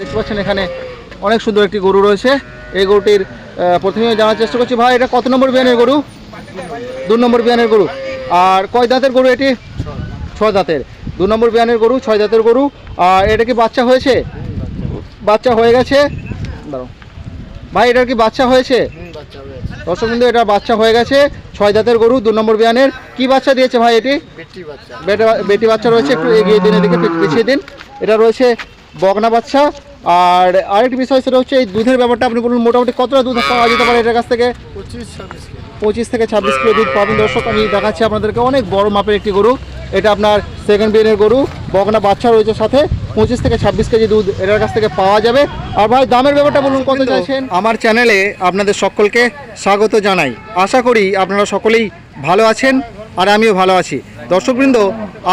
দেখতে পাচ্ছেন এখানে অনেক সুন্দর একটি গরু রয়েছে। এই গরুটির প্রথমে জানার চেষ্টা করছি ভাই এটা কত নম্বর বিয়ানের গরু? দু নম্বর বিয়ানের গরু। আর কয় দাঁতের গরু এটি? ছয় দাঁতের। দু নম্বর বিয়ানের গরু ছয় দাঁতের গরু। আর এটা কি বাচ্চা হয়েছে? বাচ্চা হয়ে গেছে? ভাই এটার কি বাচ্চা হয়েছে? দর্শক বিন্দু এটা বাচ্চা হয়ে গেছে। ছয় দাঁতের গরু দু নম্বর বিয়ানের। কি বাচ্চা দিয়েছে ভাই এটি? বেটা বেটি বাচ্চা রয়েছে একটু এগিয়ে দিন এদিকে পিছিয়ে দিন। এটা রয়েছে বগনা বাচ্চা। আর আরেকটি বিষয় সেটা হচ্ছে এই দুধের ব্যাপারটা আপনি বলুন মোটামুটি কতটা দুধ পাওয়া যেতে পারে এটার কাছ থেকে? পঁচিশ থেকে ছাব্বিশ কিলো দুধ পাবেন দর্শক। আমি দেখাচ্ছি আপনাদেরকে অনেক বড় মাপের একটি গরু। এটা আপনার সেকেন্ড বিয়ানের গরু বগনা বাচ্চা রয়েছে সাথে। পঁচিশ থেকে ছাব্বিশ কেজি দুধ এটার কাছ থেকে পাওয়া যাবে। আর ভাই দামের ব্যাপারটা বলুন কত চাইছেন? আমার চ্যানেলে আপনাদের সকলকে স্বাগত জানাই। আশা করি আপনারা সকলেই ভালো আছেন আর আমিও ভালো আছি। দর্শকবৃন্দ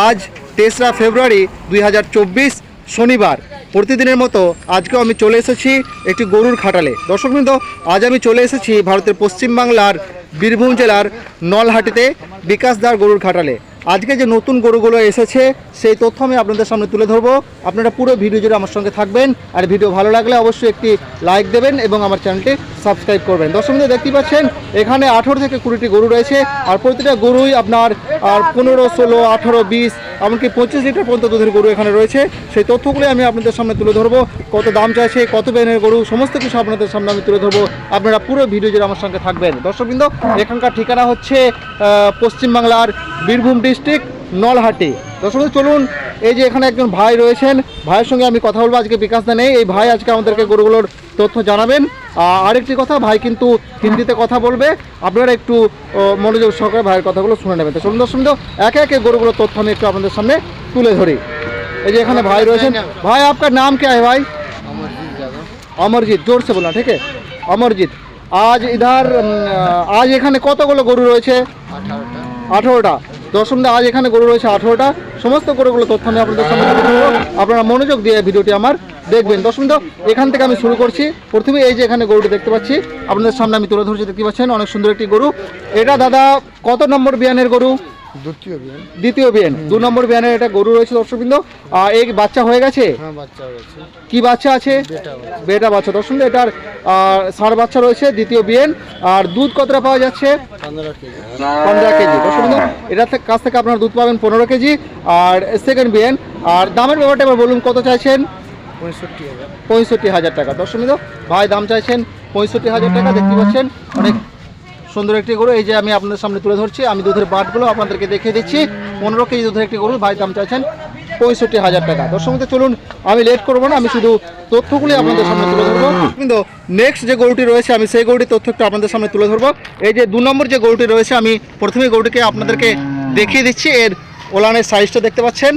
আজ তেসরা ফেব্রুয়ারি দুই হাজার চব্বিশ শনিবার। প্রতিদিনের মতো আজকেও আমি চলে এসেছি একটি গরুর খাটালে। দর্শকবৃন্দ, আজ আমি চলে এসেছি ভারতের পশ্চিমবাংলার বীরভূম জেলার নলহাটিতে বিকাশদার গরুর খাটালে। আজকে যে নতুন গরুগুলো এসেছে, সেই তথ্য আমি আপনাদের সামনে তুলে ধরবো। আপনারা পুরো ভিডিও জুড়ে আমার সঙ্গে থাকবেন। আর ভিডিও ভালো লাগলে অবশ্যই একটি লাইক দেবেন এবং আমার চ্যানেলটি সাবস্ক্রাইব করবেন। দর্শক বন্ধু দেখতেই পাচ্ছেন, এখানে আঠেরো থেকে কুড়িটি গরু রয়েছে। আর প্রতিটা গরুই আপনার, আর পনেরো, ষোলো, আঠেরো, বিশ, এমনকি পঁচিশ লিটার পর্যন্ত দুধের গরু এখানে রয়েছে। সেই তথ্যগুলি আমি আপনাদের সামনে তুলে ধরবো। কত দাম চাইছে, কত বেনের গরু, সমস্ত কিছু আপনাদের সামনে আমি তুলে ধরবো। আপনারা পুরো ভিডিও জুড়ে আমার সঙ্গে থাকবেন। দর্শকবৃন্দ এখানকার ঠিকানা হচ্ছে পশ্চিমবাংলার বীরভূম ডিস্ট্রিক্ট নলহাটি। দর্শক চলুন এই যে এখানে একজন ভাই রয়েছেন ভাইয়ের সঙ্গে আমি কথা বলব। আজকে বিকাশ দা নেই। এই ভাই আজকে আমাদেরকে গরুগুলোর তথ্য জানাবেন। আরেকটি কথা ভাই কিন্তু হিন্দিতে কথা বলবে। আপনারা একটু মনোযোগ সহকারে ভাইয়ের কথাগুলো শুনে নেবেন। তো সুন্দর সুন্দর একে একে গরুগুলোর তথ্য আমি একটু আপনাদের সামনে তুলে ধরি। এই যে এখানে ভাই রয়েছেন। ভাই আপনার নাম কে হয় ভাই? অমরজিৎ জোর সে বললাম ঠিক অমরজিৎ আজ ইধার আজ এখানে কতগুলো গরু রয়েছে? আঠারোটা। দশমদা আজ এখানে গরু রয়েছে আঠেরোটা। সমস্ত গরুগুলো তথ্য আমি আপনাদের সামনে আপনারা মনোযোগ দিয়ে ভিডিওটি আমার দেখবেন। দশমদা এখান থেকে আমি শুরু করছি। প্রথমে এই যে এখানে গরুটি দেখতে পাচ্ছি, আপনাদের সামনে আমি তুলে ধরছি। দেখতে পাচ্ছেন, অনেক সুন্দর একটি গরু। এটা দাদা, কত নম্বর বিয়ানের গরু? দ্বিতীয় বিয়ান। দু নম্বর বিয়ানের একটা গরু রয়েছে দর্শকবৃন্দ। আর এই বাচ্চা হয়ে গেছে? হ্যাঁ বাচ্চা হয়েছে কি বাচ্চা আছে? বেটা বাচ্চা। বেটা বাচ্চা। দর্শক এটার ষাঁড় বাচ্চা রয়েছে দ্বিতীয় বিয়েন। আর দুধ কতটা পাওয়া যাচ্ছে? পনেরো কেজি। পনেরো কেজি। দর্শক বন্ধু, এটার কাছ থেকে আপনার দুধ পাবেন পনেরো কেজি। আর সেকেন্ড বিয়েন আর দামের ব্যাপারটা এবার বলুন কত চাইছেন? পঁয়ষট্টি হাজার। পঁয়ষট্টি হাজার টাকা। দর্শক বন্ধু, ভাই দাম চাইছেন পঁয়ষট্টি হাজার টাকা দেখতে পাচ্ছেন অনেক সুন্দর একটি গরু, এই যে আমি আপনাদের সামনে তুলে ধরছি, আমি দুধের বাটগুলো আপনাদেরকে দেখিয়ে দিচ্ছি। পনেরো কেজি দুধের একটি গরু, ভাই দাম চাইছেন পঁয়ষট্টি হাজার টাকা। দর্শক চলুন, আমি লেট করব না, আমি শুধু তথ্যগুলি আপনাদের সামনে তুলে ধরবো। কিন্তু নেক্সট যে গরুটি রয়েছে, আমি সেই গরুটির তথ্য একটু আপনাদের সামনে তুলে ধরবো। এই যে দু নম্বর যে গরুটি রয়েছে, আমি প্রথমে গরুটিকে আপনাদেরকে দেখিয়ে দিচ্ছি, এর ওলানের সাইজটা দেখতে পাচ্ছেন।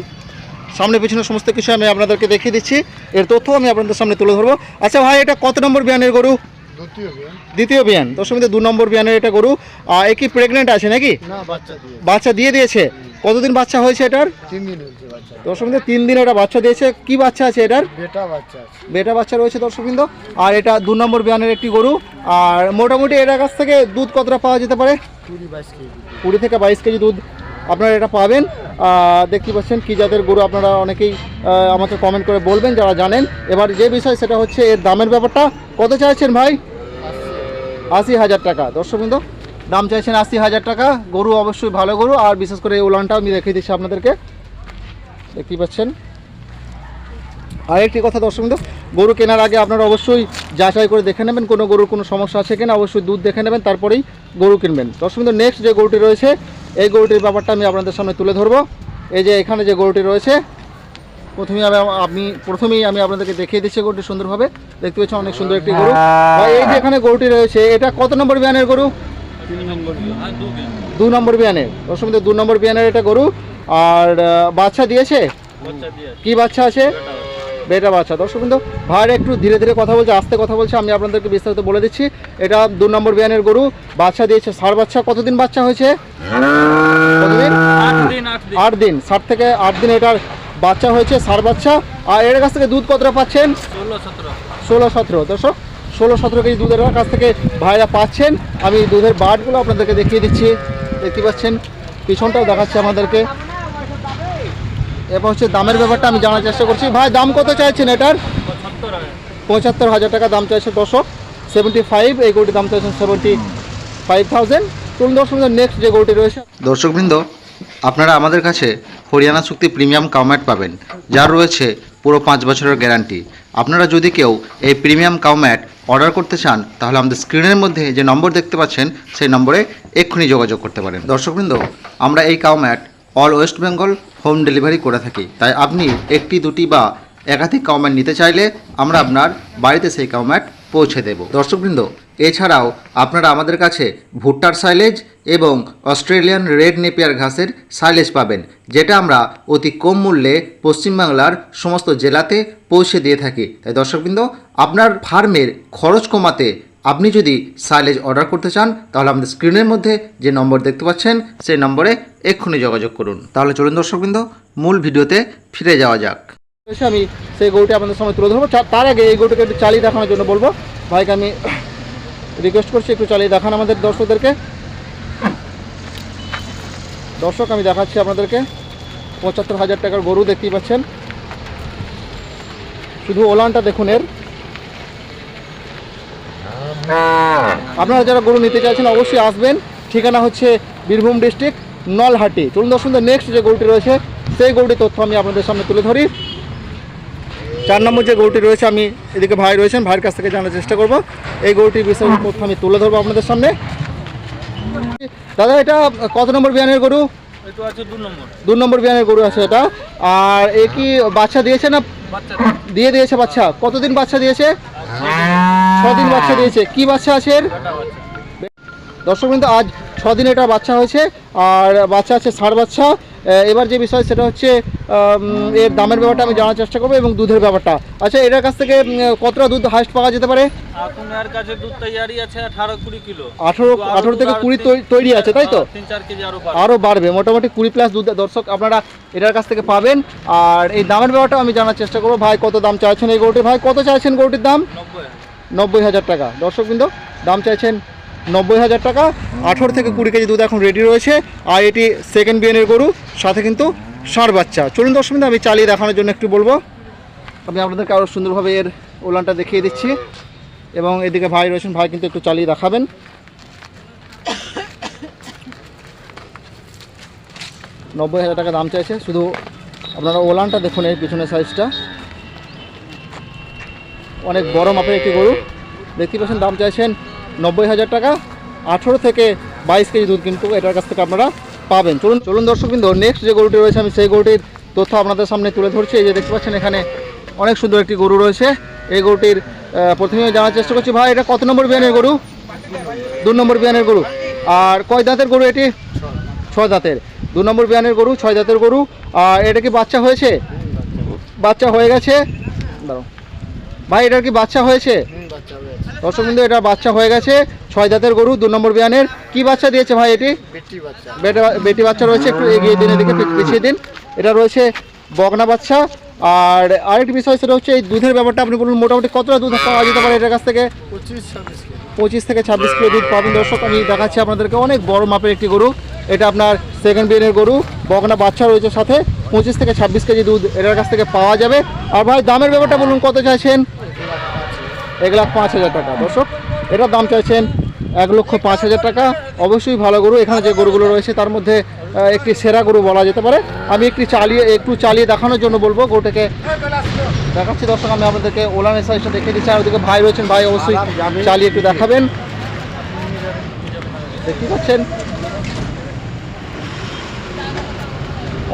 সামনে পিছনে সমস্ত কিছু আমি আপনাদেরকে দেখিয়ে দিচ্ছি, এর তথ্য আমি আপনাদের সামনে তুলে ধরবো। আচ্ছা ভাই, এটা কত নম্বর বিয়ানের গরু? দ্বিতীয় বিয়ে দ্বিতীয় বিয়ান। দশমীতে দু নম্বর বিয়ানের এটা গরু এ কি প্রেগনেন্ট আছে নাকি? না বাচ্চা দিয়ে বাচ্চা দিয়ে দিয়েছে। কতদিন বাচ্চা হয়েছে এটার? দশমীতে তিন দিন এটা বাচ্চা দিয়েছে। কি বাচ্চা আছে এটার? বেটা বাচ্চা আছে। বেটা বাচ্চা রয়েছে দর্শকবৃন্দ আর এটা দু নম্বর বিয়ানের একটি গরু। আর মোটামুটি এটার কাছ থেকে দুধ কতটা পাওয়া যেতে পারে? কুড়ি থেকে বাইশ কেজি দুধ আপনারা এটা পাবেন। দেখতে পাচ্ছেন কি জাতের গরু আপনারা অনেকেই আমাকে কমেন্ট করে বলবেন যারা জানেন। এবার যে বিষয় সেটা হচ্ছে এর দামের ব্যাপারটা। কত চাইছেন ভাই? আশি হাজার টাকা। দর্শকবৃন্দ দাম চাইছেন আশি হাজার টাকা। গরু অবশ্যই ভালো গরু। আর বিশেষ করে এই উলানটাও আমি রেখে দিচ্ছি আপনাদেরকে। দেখতেই পাচ্ছেন। আরেকটি কথা দর্শকবৃন্দ গরু কেনার আগে আপনারা অবশ্যই যাচাই করে দেখে নেবেন কোনো গরুর কোনো সমস্যা আছে কিনা। অবশ্যই দুধ দেখে নেবেন, তারপরেই গরু কিনবেন। দর্শকবৃন্দ নেক্সট যে গরুটি রয়েছে, এই গরুটির ব্যাপারটা আমি আপনাদের সামনে তুলে ধরবো। এই যে এখানে যে গরুটি রয়েছে প্রথমেই আমি প্রথমেই আমি আপনাদেরকে দেখিয়ে দিচ্ছি গরুটি সুন্দরভাবে। দেখতে পাচ্ছেন অনেক সুন্দর একটি গরু। ভাই, এই যে এখানে গরুটি রয়েছে, এটা কত নম্বর বিয়ানের গরু? দু নম্বর বিয়ানের। দর্শকবৃন্দ দু নম্বর বিয়ানের এটা গরু। আর বাচ্চা দিয়েছে? কি বাচ্চা আছে? বেটা বাচ্চা। দর্শকবৃন্দ ভাইয়ের একটু ধীরে ধীরে কথা বলছে, আস্তে কথা বলছে, আমি আপনাদেরকে বিস্তারিত বলে দিচ্ছি। এটা দু নম্বর বিয়ানের গরু। বাচ্চা দিয়েছে ষাট বাচ্চা। কতদিন বাচ্চা হয়েছে? আট দিন ষাট থেকে আট দিন, এটার বাচ্চা হয়েছে, সার বাচ্চা। আর এর কাছ থেকে দুধ কতটা পাচ্ছেন? ষোলো সতেরো। দর্শক, ষোলো সতেরো কেজি দুধের কাছ থেকে ভাইরা পাচ্ছেন। আমি দুধের বার্ডগুলো আপনাদেরকে দেখিয়ে দিচ্ছি। দেখতে পাচ্ছেন, পিছনটাও দেখাচ্ছে আমাদেরকে। এবার হচ্ছে দামের ব্যাপারটা আমি জানার চেষ্টা করছি। ভাই, দাম কত চাইছেন এটার? পঁচাত্তর হাজার পঁচাত্তর হাজার টাকা দাম চাইছে দর্শক। সেভেন্টি ফাইভ এই গরুটির দাম চাইছেন সেভেন্টি ফাইভ থাউজেন্ড চলুন দর্শক নেক্সট যে গরুটি রয়েছে। দর্শকবৃন্দ আপনারা আমাদের কাছে হরিয়ানা চুক্তি প্রিমিয়াম কাউম্যাট পাবেন, যার রয়েছে পুরো পাঁচ বছরের গ্যারান্টি। আপনারা যদি কেউ এই প্রিমিয়াম কাউম্যাট অর্ডার করতে চান, তাহলে আমাদের স্ক্রিনের মধ্যে যে নম্বর দেখতে পাচ্ছেন, সেই নম্বরে এক্ষুনি যোগাযোগ করতে পারেন। দর্শকবৃন্দ, আমরা এই cow mat all West Bengal home delivery করে থাকি। তাই আপনি একটি, দুটি বা একাধিক কাউম্যাট নিতে চাইলে আমরা আপনার বাড়িতে সেই কাউম্যাট পৌঁছে দেব। দর্শকবৃন্দ, এছাড়াও আপনারা আমাদের কাছে ভুট্টার সাইলেজ এবং অস্ট্রেলিয়ান রেড নেপিয়ার ঘাসের সাইলেজ পাবেন, যেটা আমরা অতি কম মূল্যে পশ্চিমবাংলার সমস্ত জেলাতে পৌঁছে দিয়ে থাকি। তাই দর্শকবৃন্দ, আপনার ফার্মের খরচ কমাতে আপনি যদি সাইলেজ অর্ডার করতে চান, তাহলে আমাদের স্ক্রিনের মধ্যে যে নম্বর দেখতে পাচ্ছেন, সেই নম্বরে এক্ষুনি যোগাযোগ করুন। তাহলে চলুন দর্শকবৃন্দ, মূল ভিডিওতে ফিরে যাওয়া যাক। আমি সেই গরুটি আপনাদের সামনে তুলে ধরবো। তার আগে এই গরুটিকে একটু চালিয়ে দেখানোর জন্য বলব। ভাইকে আমি রিকোয়েস্ট করছি একটু চালিয়ে দেখান আমাদের দর্শকদেরকে। দর্শক, আমি দেখাচ্ছি আপনাদেরকে। পঁচাত্তর হাজার টাকার গরু দেখতেই পাচ্ছেন। শুধু ওলানটা দেখুন এর। আপনারা যারা গরু নিতে চাইছেন অবশ্যই আসবেন। ঠিকানা হচ্ছে বীরভূম ডিস্ট্রিক্ট, নলহাটি। চলুন দর্শক নেক্সট যে গরুটি রয়েছে, সেই গরুটির তথ্য আমি আপনাদের সামনে তুলে ধরি। চার নম্বর যে গরুটি রয়েছে আমি এদিকে ভাই রয়েছেন ভাইয়ের কাছ থেকে জানার চেষ্টা করব। এই গরুটির বিষয়ে তথ্য আমি তুলে ধরবো আপনাদের সামনে। দাদা এটা কত নম্বর বিয়ানের গরু? দু নম্বর। বিয়ানের গরু আছে এটা। আর এ কি বাচ্চা দিয়েছে না দিয়ে দিয়েছে বাচ্চা? কতদিন বাচ্চা দিয়েছে? ছদিন বাচ্চা দিয়েছে। কি বাচ্চা আছে এর? দর্শক কিন্তু আজ ছদিন এটা বাচ্চা হয়েছে। আর বাচ্চা আছে ষাঁড় বাচ্চা। এবার যে বিষয় সেটা হচ্ছে এর দামের ব্যাপারটা আমি জানার চেষ্টা করব এবং দুধের ব্যাপারটা। আচ্ছা এটার কাছ থেকে কতটা দুধ হাইস্ট পাওয়া যেতে পারে? এখন কাছে দুধ তৈরি আছে কিলো। থেকে দুধ আর কুড়ি তিন- তৈ- তৈরি আছে তাই তো? হ্যাঁ, তিন চার কেজি আরও পাবে আরও বাড়বে মোটামুটি কুড়ি প্লাস দুধ দর্শক আপনারা এটার কাছ থেকে পাবেন। আর এই দামের ব্যাপারটা আমি জানার চেষ্টা করব। ভাই কত দাম চাইছেন এই গরুটির? ভাই কত চাইছেন গরুটির দাম? নব্বই নব্বই হাজার টাকা। দর্শকবৃন্দ দাম চাইছেন নব্বই হাজার টাকা। আঠেরো থেকে কুড়ি কেজি দুধ এখন রেডি রয়েছে। আর এটি সেকেন্ড বিএনের গরু। সাথে কিন্তু ষাঁড় বাচ্চা। চলুন দর্শকবৃন্দ আমি চালিয়ে দেখানোর জন্য একটু বলব। আমি আপনাদেরকে আরও সুন্দরভাবে এর ওলানটা দেখিয়ে দিচ্ছি। এবং এদিকে ভাই রয়েছেন, ভাই কিন্তু একটু চালিয়ে দেখাবেন। নব্বই হাজার টাকা দাম চাইছে। শুধু আপনারা ওলানটা দেখুন এর পিছনের সাইজটা অনেক বড় মাপের একটি গরু। দেখতে পাচ্ছেন, দাম চাইছেন নব্বই হাজার টাকা। আঠেরো থেকে বাইশ কেজি দুধ কিন্তু এটার কাছ থেকে আপনারা পাবেন। চলুন চলুন দর্শকবৃন্দ নেক্সট যে গরুটি রয়েছে আমি সেই গরুটির তথ্য আপনাদের সামনে তুলে ধরছি। এই যে দেখতে পাচ্ছেন এখানে অনেক সুন্দর একটি গরু রয়েছে। এই গরুটির প্রথমে জানার চেষ্টা করছি ভাই এটা কত নম্বর বিয়ানের গরু? দু নম্বর বিয়ানের গরু। আর কয় দাঁতের গরু এটি? ছয় দাঁতের। দু নম্বর বিয়ানের গরু ছয় দাঁতের গরু। আর এটা কি বাচ্চা হয়েছে? বাচ্চা হয়ে গেছে? ভাই এটার কি বাচ্চা হয়েছে? বাচ্চা হয়েছে দর্শক বিন্দু এটা বাচ্চা হয়ে গেছে। ছয় জাতের গরু দু নম্বর বিয়ানের। কি বাচ্চা দিয়েছে ভাই এটি? বেটি বাচ্চা। বেটা বেটি বাচ্চা রয়েছে একটু এগিয়ে দিন এদিকে পিছিয়ে দিন। এটা রয়েছে বগনা বাচ্চা। আর আরেকটি বিষয় সেটা হচ্ছে এই দুধের ব্যাপারটা আপনি বলুন মোটামুটি কতটা দুধ পাওয়া যেতে পারে এটার কাছ থেকে? পঁচিশ পঁচিশ থেকে ছাব্বিশ কিলো দুধ পাবেন দর্শক। আমি দেখাচ্ছি আপনাদেরকে অনেক বড় মাপের একটি গরু। এটা আপনার সেকেন্ড বিয়ানের গরু বগনা বাচ্চা রয়েছে সাথে। পঁচিশ থেকে ছাব্বিশ কেজি দুধ এটার কাছ থেকে পাওয়া যাবে। আর ভাই দামের ব্যাপারটা বলুন কত চাইছেন? এক লাখ পাঁচ হাজার টাকা দর্শক। এটার দাম চাইছেন এক লক্ষ পাঁচ হাজার টাকা। অবশ্যই ভালো গরু, এখানে যে গরুগুলো রয়েছে তার মধ্যে একটি সেরা গরু বলা যেতে পারে। আমি একটি চালিয়ে, একটু চালিয়ে দেখানোর জন্য বলব গরুটাকে। দেখাচ্ছি দর্শক, আমি আপনাদেরকে ওলানের সাইজটা দেখে দিচ্ছি, আর ওদিকে ভাই রয়েছেন, ভাই অবশ্যই চালিয়ে একটু দেখাবেন। দেখতে পাচ্ছেন?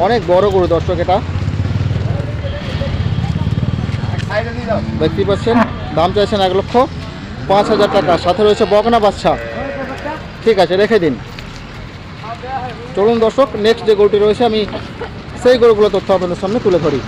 অনেক বড় গরু দর্শক এটা। দেখতে পাচ্ছেন? দাম চাইছেন এক লক্ষ। পাঁচ হাজার টাকা। সাথে রয়েছে বগনা বাচ্চা ঠিক আছে, রেখে দিন। চলুন দর্শক নেক্সট যে গরুটি রয়েছে, আমি সেই গরুগুলো তথ্য আপনাদের সামনে তুলে ধরি।